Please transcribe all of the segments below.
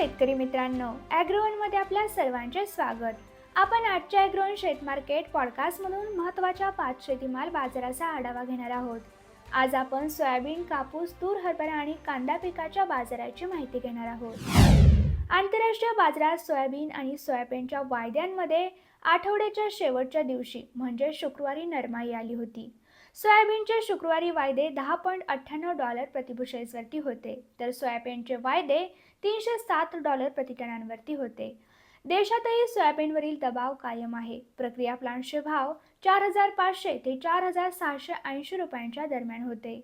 शेतकरी मित्रांनो ॲग्रोवनमध्ये आपल्या सर्वांचे स्वागत. आपण आजच्या ॲग्रोवन शेत मार्केट पॉडकास्टमधून महत्त्वाच्या पाच शेतीमाल बाजाराचा आढावा घेणार आहोत. आज आपण सोयाबीन कापूस तूर हरभरा आणि कांदा पिकाच्या बाजाराची माहिती घेणार आहोत. आंतरराष्ट्रीय बाजारात सोयाबीन आणि सोयाबीनच्या वायद्यांमध्ये आठवड्याच्या शेवटच्या दिवशी म्हणजे शुक्रवारी नरमाई आली होती. सोयाबीनचे शुक्रवारी वायदे दहा पॉईंट अठ्ठ्याण्णव डॉलर प्रतिभूषेसवरती होते. तर सोयाबीनचे वायदे तीनशे सात डॉलर प्रतिटनांवरती होते. देशातही सोयाबीनवरील दबाव कायम आहे. प्रक्रिया प्लांटचे भाव चार हजार पाचशे ते चार हजार सहाशे ऐंशी रुपयांच्या दरम्यान होते.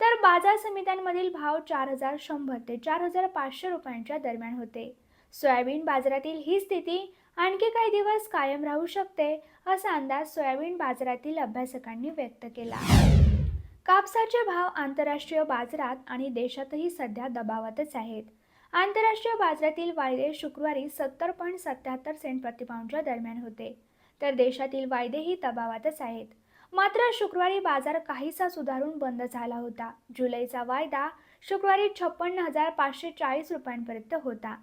तर बाजार समित्यांमधील भाव चार हजार शंभर ते चार हजार पाचशे रुपयांच्या दरम्यान होते. सोयाबीन बाजारातील ही स्थिती आणखी काही दिवस कायम राहू शकते असा अंदाज सोयाबीन बाजारातील अभ्यासकांनी व्यक्त केला. कापसाचे भाव आंतरराष्ट्रीय बाजारात आणि देशातही सध्या दबावातच आहेत. आंतरराष्ट्रीय बाजारातील वायदे शुक्रवारी सत्तर पॉईंट सत्याहत्तर सेंट प्रतिपाऊंडच्या दरम्यान होते. तर देशातील वायदेही दबावातच आहेत. मात्र शुक्रवारी बाजार काहीसा सुधारून बंद झाला होता. जुलैचा वायदा शुक्रवारी छप्पन्न हजार पाचशे चाळीस रुपयांपर्यंत होता.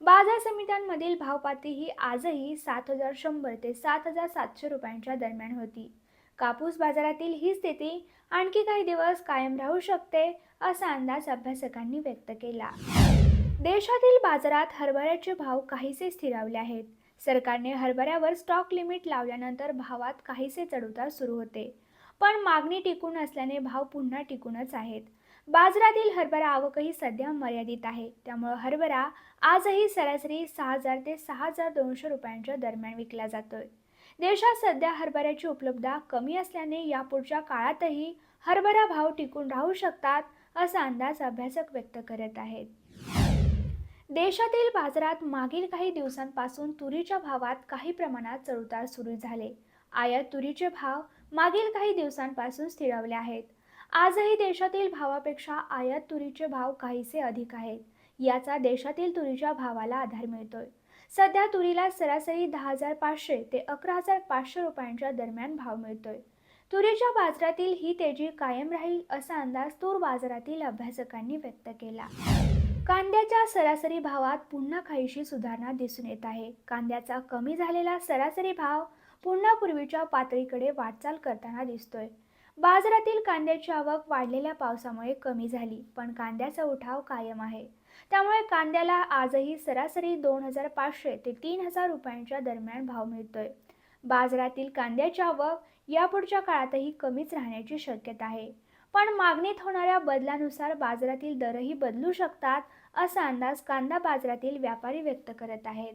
बाजार समित्यांमधील भावपाती ही आजही सात हजार शंभर ते सात हजार सातशे रुपयांच्या दरम्यान होती. कापूस बाजारातील ही स्थिती आणखी काही दिवस कायम राहू शकते असा अंदाज अभ्यासकांनी व्यक्त केला. देशातील बाजारात हरभऱ्याचे भाव काहीसे स्थिरावले आहेत. सरकारने हरभऱ्यावर स्टॉक लिमिट लावल्यानंतर भावात काहीसे चढउतार सुरू होते. पण मागणी टिकून असल्याने भाव पुन्हा टिकूनच आहेत. बाजारातील हरभरा आवकही सध्या मर्यादित आहे. त्यामुळे हरभरा आजही सरासरी सहा हजार ते सहा हजार दोनशे रुपयांच्या दरम्यान विकला जातोय. देशात सध्या हरभऱ्याची उपलब्धता कमी असल्याने यापुढच्या काळातही हरभरा भाव टिकून राहू शकतात असा अंदाज अभ्यासक व्यक्त करत आहेत. देशातील बाजारात मागील काही दिवसांपासून तुरीच्या भावात काही प्रमाणात चढउतार सुरू झाले. आयात तुरीचे भाव मागील काही दिवसांपासून स्थिरावले आहेत. आजही देशातील भावापेक्षा आयात तुरीचे भाव काहीसे अधिक आहेत. याचा देशातील तुरीच्या भावाला आधार मिळतोय. सध्या तुरीला सरासरी दहा हजार पाचशे ते अकरा हजार पाचशे रुपयांच्या दरम्यान भाव मिळतोय. तुरीच्या बाजारातील ही तेजी कायम राहील असा अंदाज तूर बाजारातील अभ्यासकांनी व्यक्त केला. कांद्याच्या सरासरी भावात पुन्हा काहीशी सुधारणा दिसून येत आहे. कांद्याचा कमी झालेला सरासरी भाव पुन्हा पूर्वीच्या पातळीकडे वाटचाल करताना दिसतोय. बाजारातील कांद्याची आवक वाढलेल्या पावसामुळे कमी झाली पण कांद्याचा उठाव कायम आहे. त्यामुळे कांद्याला आजही सरासरी दोन हजार पाचशे ते तीन हजार रुपयांच्या दरम्यान भाव मिळतोय. बाजारातील कांद्याची आवक यापुढच्या काळातही कमीच राहण्याची शक्यता आहे. पण मागणीत होणाऱ्या बदलानुसार बाजारातील दरही बदलू शकतात असा अंदाज कांदा बाजारातील व्यापारी व्यक्त करत आहेत.